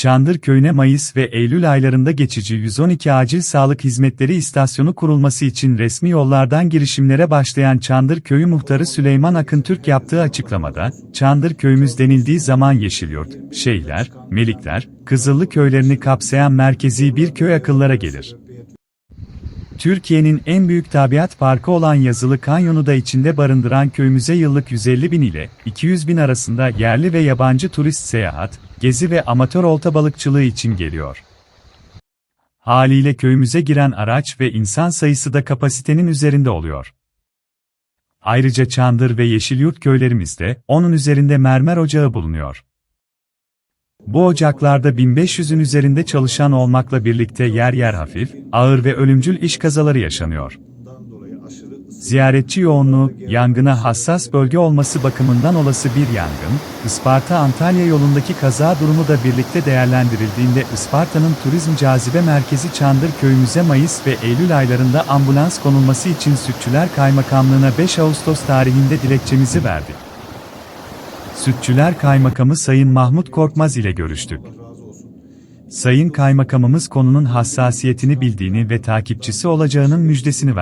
Çandır Köyü'ne Mayıs ve Eylül aylarında geçici 112 acil sağlık hizmetleri istasyonu kurulması için resmi yollardan girişimlere başlayan Çandır Köyü muhtarı Süleyman Akıntürk yaptığı açıklamada, Çandır Köyümüz denildiği zaman Yeşilyurt, Şeyler, Melikler, Kızıllı köylerini kapsayan merkezi bir köy akıllara gelir. Türkiye'nin en büyük tabiat parkı olan Yazılı Kanyonu da içinde barındıran köyümüze yıllık 150 bin ile 200 bin arasında yerli ve yabancı turist seyahat, gezi ve amatör olta balıkçılığı için geliyor. Haliyle köyümüze giren araç ve insan sayısı da kapasitenin üzerinde oluyor. Ayrıca Çandır ve Yeşilyurt köylerimizde onun üzerinde mermer ocağı bulunuyor. Bu ocaklarda 1500'ün üzerinde çalışan olmakla birlikte yer yer hafif, ağır ve ölümcül iş kazaları yaşanıyor. Ziyaretçi yoğunluğu, yangına hassas bölge olması bakımından olası bir yangın, Isparta-Antalya yolundaki kaza durumu da birlikte değerlendirildiğinde Isparta'nın turizm cazibe merkezi Çandır köyümüze Mayıs ve Eylül aylarında ambulans konulması için Sütçüler Kaymakamlığı'na 5 Ağustos tarihinde dilekçemizi verdik. Sütçüler Kaymakamı Sayın Mahmut Korkmaz ile görüştük. Sayın Kaymakamımız konunun hassasiyetini bildiğini ve takipçisi olacağının müjdesini verdi.